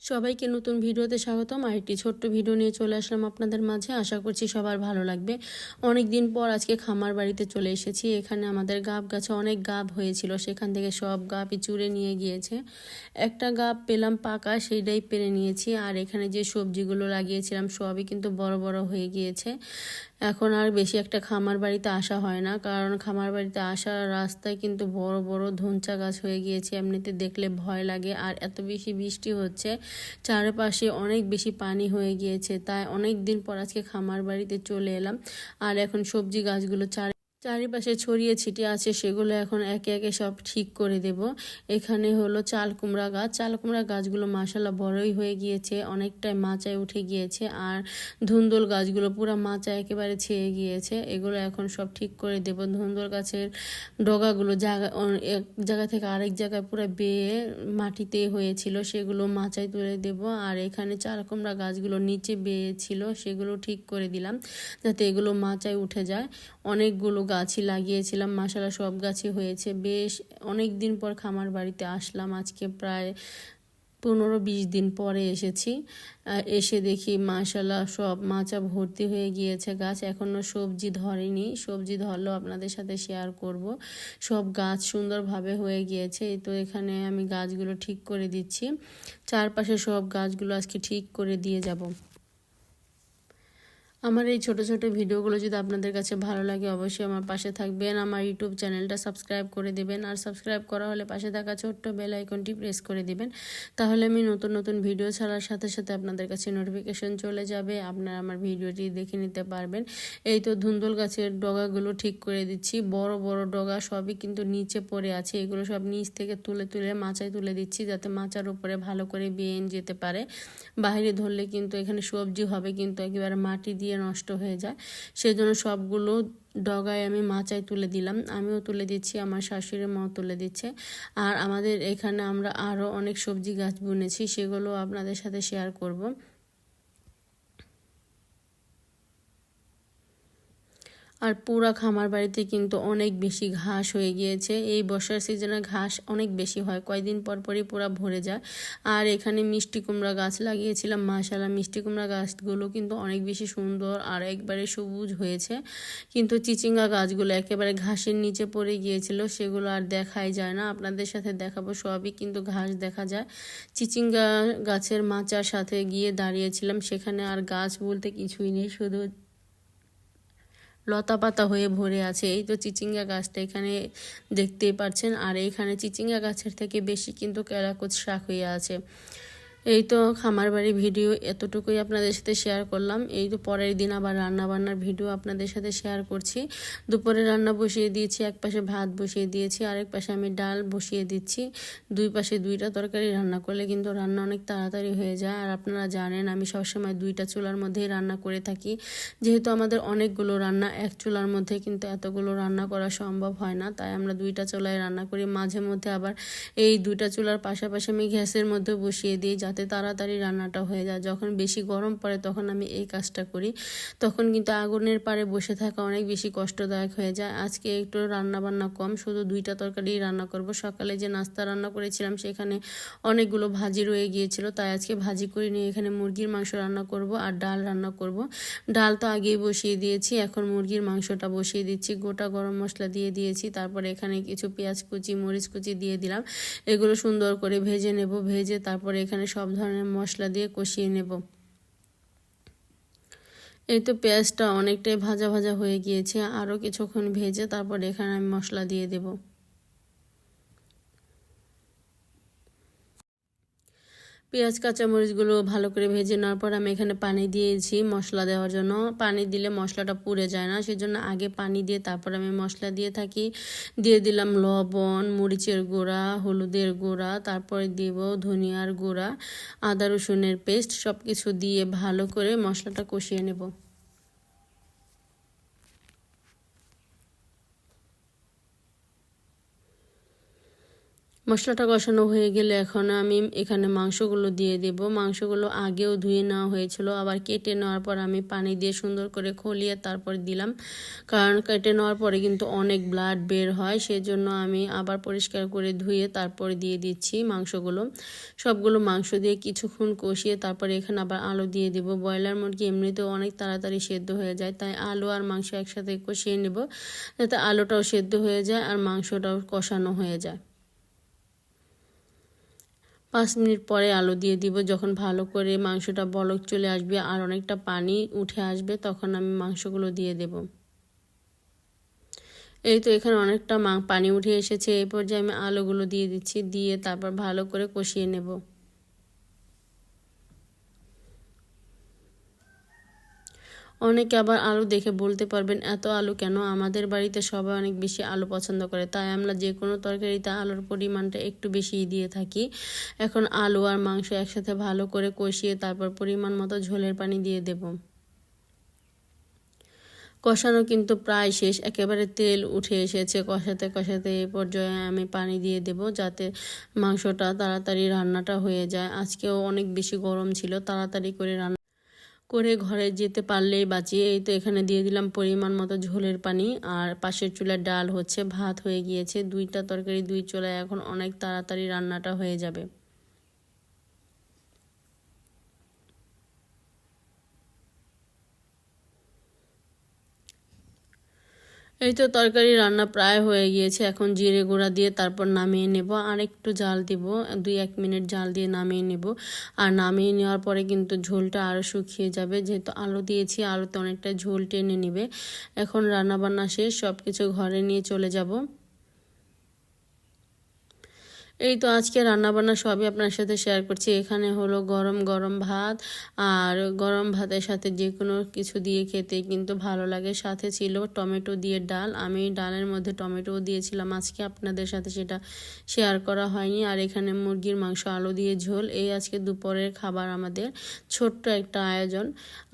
সবাইকে নতুন ভিডিওতে স্বাগতম। আর একটি ছোট্ট ভিডিও নিয়ে চলে আসলাম আপনাদের মাঝে। আশা করছি সবার ভালো লাগবে। অনেক দিন পর আজকে খামার বাড়িতে চলে এসেছি। এখানে আমাদের গাব গাছে অনেক গাব হয়েছিল। সেখান থেকে সব গাবই চুড়ে নিয়ে গিয়েছে। একটা গাব পেলাম পাকা, সেইটাই পেরে নিয়েছি। আর এখানে যে সবজিগুলো লাগিয়েছিলাম, সবই কিন্তু বড় বড় হয়ে গিয়েছে। এখন আর বেশি একটা খামার বাড়িতে আসা হয় না, কারণ খামার বাড়িতে আসার রাস্তায় কিন্তু বড় বড় ধনচা গাছ হয়ে গিয়েছে, এমনিতে দেখলে ভয় লাগে। আর এত বেশি বৃষ্টি হচ্ছে, চারপাশে অনেক বেশি পানি হয়ে গিয়েছে, তাই অনেক দিন পর আজকে খামার বাড়িতে চলে এলাম। আর এখন সবজি গাছগুলো চার চারিপাশে ছড়িয়ে ছিটিয়ে আছে, সেগুলো এখন একে একে সব ঠিক করে দেব। এখানে হলো চাল কুমড়া গাছ। চাল কুমড়া গাছগুলো মাসাল্লাহ বড়ই হয়ে গিয়েছে, অনেকটাই মাচায় উঠে গিয়েছে আর ধুন্দুল গাছগুলো পুরো মাচায় একেবারে ছেয়ে গিয়েছে। এগুলো এখন সব ঠিক করে দেব। ধুন্দুল গাছের ডগাগুলো জায়গা এক জায়গা থেকে আরেক জায়গায় পুরো বেয়ে মাটিতে হয়েছিল, সেগুলো মাচায় তুলে দেব। আর এখানে চাল কুমড়া গাছগুলো নিচে বেয়ে ছিল, সেগুলো ঠিক করে দিলাম যাতে এগুলো মাচায় উঠে যায়। অনেকগুলো গাছই লাগিয়েছিলাম মাসালা সব গাছই হয়েছে। বেশ অনেক দিন পর খামার বাড়িতে আসলাম, আজকে প্রায় পনেরো বিশ দিন পরে এসেছি। এসে দেখি মাশাল্লাহ সব মাচা ভর্তি হয়ে গিয়েছে গাছ এখনও সবজি ধরেনি। সবজি ধরলেও আপনাদের সাথে শেয়ার করব। সব গাছ সুন্দরভাবে হয়ে গিয়েছে তো এখানে আমি গাছগুলো ঠিক করে দিচ্ছি। চারপাশে সব গাছগুলো আজকে ঠিক করে দিয়ে যাব। আমার এই ছোট ছোট ভিডিওগুলো যদি আপনাদের কাছে ভালো লাগে, অবশ্যই আমার পাশে থাকবেন। আমার ইউটিউব চ্যানেলটা সাবস্ক্রাইব করে দেবেন। আর সাবস্ক্রাইব করা হলে পাশে থাকা ছোট্ট বেল আইকনটি প্রেস করে দিবেন। তাহলে আমি নতুন নতুন ভিডিও ছাড়ার সাথে সাথে আপনাদের কাছে নোটিফিকেশন চলে যাবে। আপনারা আমার ভিডিওটি দেখে নিতে পারবেন। এই তো ধুন্দুল গাছের ডগাগুলো ঠিক করে দিচ্ছি। বড় বড় ডগা সবই কিন্তু নিচে পড়ে আছে। এগুলো সব নিচ থেকে তুলে তুলে মাচায় তুলে দিচ্ছি যাতে মাচার উপরে ভালো করে বেয়ে যেতে পারে। বাইরে ধরলে কিন্তু এখানে সবজি হবে, কিন্তু একেবারে মাটি দিয়ে নষ্ট হয়ে যায়। সেই জন্য সবগুলো ডগায় আমি মাচায় তুলে দিলাম। আমিও তুলে দিচ্ছি, আমার শাশুড়ি মাও তুলে দিচ্ছে। আর আমাদের এখানে আমরা আরও অনেক সবজি গাছ বুনেছি, সেগুলো আপনাদের সাথে শেয়ার করব। আর পুরা খামার বাড়িতে কিন্তু অনেক বেশি ঘাস হয়ে গিয়েছে। এই বর্ষার সিজনে ঘাস অনেক বেশি হয়। কয়দিন পর পরই পুরা ভরে যায়। আর এখানে মিষ্টি কুমড়া গাছ লাগিয়েছিলাম। মাশালা মিষ্টি কুমড়া গাছগুলো কিন্তু অনেক বেশি সুন্দর আর একবারে সবুজ হয়েছে। কিন্তু চিচিঙ্গা গাছগুলো একেবারে ঘাসের নিচে পড়ে গিয়েছিল, সেগুলো আর দেখাই যায় না। আপনাদের সাথে দেখাবো, সবই কিন্তু ঘাস দেখা যায়। চিচিঙ্গা গাছের মাচার সাথে গিয়ে দাঁড়িয়েছিলাম। সেখানে আর গাছ বলতে কিছুই নেই, শুধু লতা পাতা হয়ে ভরে আছে। এই তো চিচিঙ্গা গাছটা এখানে দেখতেই পাচ্ছেন আর এইখানে চিচিঙ্গা গাছের থেকে বেশি কিন্তু ক্যারাকুচ শাক হয়ে আছে। এই তো খামার বাড়ি ভিডিও এতটুকুই আপনাদের সাথে শেয়ার করলাম। এই তো পরের দিন আবার রান্না বান্নার ভিডিও আপনাদের সাথে শেয়ার করছি। দুপুরে রান্না বসিয়ে দিয়েছি, এক পাশে ভাত বসিয়ে দিয়েছি, আরেক পাশে আমি ডাল বসিয়ে দিচ্ছি। দুই পাশে দুইটা তরকারি রান্না করলে কিন্তু রান্না অনেক তাড়াতাড়ি হয়ে যায়। আর আপনারা জানেন, আমি সবসময় দুইটা চুলার মধ্যেই রান্না করে থাকি। যেহেতু আমাদের অনেকগুলো রান্না, এক চুলার মধ্যে কিন্তু এতগুলো রান্না করা সম্ভব হয় না। তাই আমরা দুইটা চুলায় রান্না করি। মাঝে মধ্যে আবার এই দুইটা চুলার পাশাপাশি আমি গ্যাসের মধ্যে বসিয়ে দিই যাতে তাড়াতাড়ি রান্নাটা হয়ে যায়। যখন বেশি গরম পড়ে তখন আমি এই কাজটা করি। তখন কিন্তু আগুনের পাড়ে বসে থাকা অনেক বেশি কষ্টদায়ক হয়ে যায়। আজকে একটু রান্না বান্না কম, শুধু দুইটা তরকারি রান্না করব। সকালে যে নাস্তা রান্না করেছিলাম সেখানে অনেকগুলো ভাজি রয়ে গিয়েছিল, তাই আজকে ভাজি করে নিয়ে এখানে মুরগির মাংস রান্না করব আর ডাল রান্না করব। ডাল তো আগেই বসিয়ে দিয়েছি, এখন মুরগির মাংসটা বসিয়ে দিচ্ছি। গোটা গরম মশলা দিয়ে দিয়েছি, তারপরে এখানে কিছু পেঁয়াজ কুচি, মরিচ কুচি দিয়ে দিলাম। এগুলো সুন্দর করে ভেজে নেব, ভেজে তারপরে এখানে সব ধরনের মশলা দিয়ে কষিয়ে নেব। এই তো পেঁয়াজটা অনেকটাই ভাজা ভাজা হয়ে গিয়েছে, আরও কিছুক্ষণ ভেজে তারপর এখানে আমি মশলা দিয়ে দেবো। পেঁয়াজ, কাঁচামরিচগুলো ভালো করে ভেজে নেওয়ার পর আমি এখানে পানি দিয়েছি মশলা দেওয়ার জন্য। পানি দিলে মশলাটা পুড়ে যায় না, সেজন্য আগে পানি দিয়ে তারপর আমি মশলা দিয়ে থাকি। দিয়ে দিলাম লবণ, মরিচের গুঁড়া, হলুদের গুঁড়া, তারপরে দেব ধনিয়ার গুঁড়া, আদা রসুনের পেস্ট সব কিছু দিয়ে ভালো করে মশলাটা কষিয়ে নেব। মশলাটা কষানো হয়ে গেলে এখন আমি এখানে মাংসগুলো দিয়ে দেব। মাংসগুলো আগেও ধুয়ে নেওয়া হয়েছিল, আবার কেটে নেওয়ার পর আমি পানি দিয়ে সুন্দর করে খলিয়ে তারপর দিলাম। কারণ কেটে নেওয়ার পরে কিন্তু অনেক ব্লাড বের হয়, সেজন্য আমি আবার পরিষ্কার করে ধুয়ে তারপর দিয়ে দিচ্ছি মাংসগুলো। সবগুলো মাংস দিয়ে কিছুক্ষণ কষিয়ে তারপরে এখানে আবার আলু দিয়ে দিব। ব্রয়লার মুরগি এমনিতেও অনেক তাড়াতাড়ি সেদ্ধ হয়ে যায়, তাই আলু আর মাংস একসাথে কষিয়ে নেব, যাতে আলুটাও সেদ্ধ হয়ে যায় আর মাংসটাও কষানো হয়ে যায়। পাঁচ মিনিট পরে আলু দিয়ে দিব। যখন ভালো করে মাংসটা বলক চলে আসবে আর অনেকটা পানি উঠে আসবে, তখন আমি মাংসগুলো দিয়ে দেব। এই তো এখানে অনেকটা পানি উঠে এসেছে। এই পর্যায়ে আমি আলুগুলো দিয়ে দিচ্ছি, দিয়ে তারপর ভালো করে কষিয়ে নেব। অনেকে আবার আলু দেখে বলতে পারবেন, এত আলু কেন? আমাদের বাড়িতে সবাই অনেক বেশি আলু পছন্দ করে। তাই আমরা যে কোনো তরকারিতে আলুর পরিমাণটা একটু বেশি দিয়ে থাকি। এখন আলু আর মাংস একসাথে ভালো করে কষিয়ে তারপর পরিমাণ মতো ঝোলের পানি দিয়ে দেব। কষানো কিন্তু প্রায় শেষ, একেবারে তেল উঠে এসেছে। কষাতে কষাতে এই পর্যায়ে আমি পানি দিয়ে দেব যাতে মাংসটা তাড়াতাড়ি রান্নাটা হয়ে যায়। আজকেও অনেক বেশি গরম ছিল, তাড়াতাড়ি করে রান্না করে ঘরে যেতে পারলেই বাঁচিয়ে এই তো এখানে দিয়ে দিলাম পরিমাণ মতো ঝোলের পানি। আর পাশের চুলার ডাল হচ্ছে, ভাত হয়ে গিয়েছে, দুইটা তরকারি, দুই চুলায়, এখন অনেক তাড়াতাড়ি রান্নাটা হয়ে যাবে। এই তো তরকারি রান্না প্রায় হয়ে গিয়েছে। এখন জিরে গুঁড়া দিয়ে তারপর নামিয়ে নেব। আর একটু জাল দিব। দুই এক মিনিট জাল দিয়ে নামিয়ে নেব। আর নামিয়ে নেওয়ার পরে কিন্তু ঝোলটা আরও শুকিয়ে যাবে। যেহেতু আলু দিয়েছি, আলুতে অনেকটা ঝোল টেনে নেবে। এখন রান্নাবান্না শেষ। সব কিছু ঘরে নিয়ে চলে যাব। এই তো আজকে রান্নাবান্না সবই আপনার সাথে শেয়ার করছি। এখানে হলো গরম গরম ভাত আর গরম ভাতের সাথে যে কোনো কিছু দিয়ে খেতে কিন্তু ভালো লাগে। সাথে ছিল টমেটো দিয়ে ডাল। আমি ডালের মধ্যে টমেটোও দিয়েছিলাম। আজকে আপনাদের সাথে সেটা শেয়ার করা হয়নি। আর এখানে মুরগির মাংস, আলু দিয়ে ঝোল। এই আজকে দুপুরের খাবার আমাদের ছোট্ট একটা আয়োজন।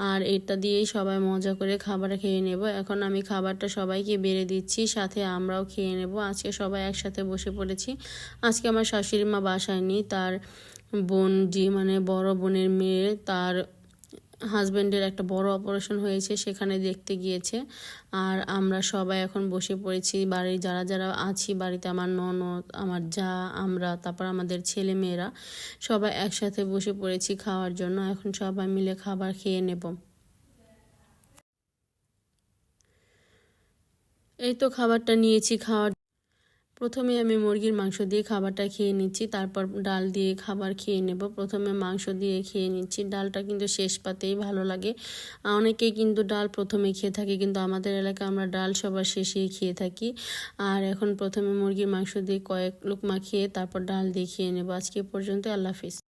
আর এটা দিয়েই সবাই মজা করে খাবার খেয়ে নেব। এখন আমি খাবারটা সবাইকে বেড়ে দিচ্ছি, সাথে আমরাও খেয়ে নেব। আজকে সবাই একসাথে বসে পড়েছি। আজকে আমার শাশুড়ি মা বাসায় তার বোন যে মানে বড় বোনের মেয়ে, তার হাজব্যান্ডের একটা বড় অপারেশন হয়েছে, সেখানে দেখতে গিয়েছে। আর আমরা সবাই এখন বসে পড়েছি, বাড়ির যারা যারা আছি, বাড়িতে আমার ননদ, আমার যা, আমরা, তারপর আমাদের ছেলে মেয়েরা, সবাই একসাথে বসে পড়েছি খাওয়ার জন্য। এখন সবাই মিলে খাবার খেয়ে নেব। এই তো খাবারটা নিয়েছি, খাওয়ার প্রথমে আমি মুরগির মাংস দিয়ে খাবারটা খেয়ে নিচ্ছি, তারপর ডাল দিয়ে খাবার খেয়ে নেব। প্রথমে মাংস দিয়ে খেয়ে নিচ্ছি। ডালটা কিন্তু শেষ পাতেই ভালো লাগে। অনেকেই কিন্তু ডাল প্রথমে খেয়ে থাকে, কিন্তু আমাদের এলাকায় আমরা ডাল সবার শেষেই খেয়ে থাকি। আর এখন প্রথমে মুরগির মাংস দিয়ে কয়েক লুকমা খেয়ে তারপর ডাল দিয়ে খেয়ে নেব। আজকে পর্যন্ত আল্লাহ হাফিজ।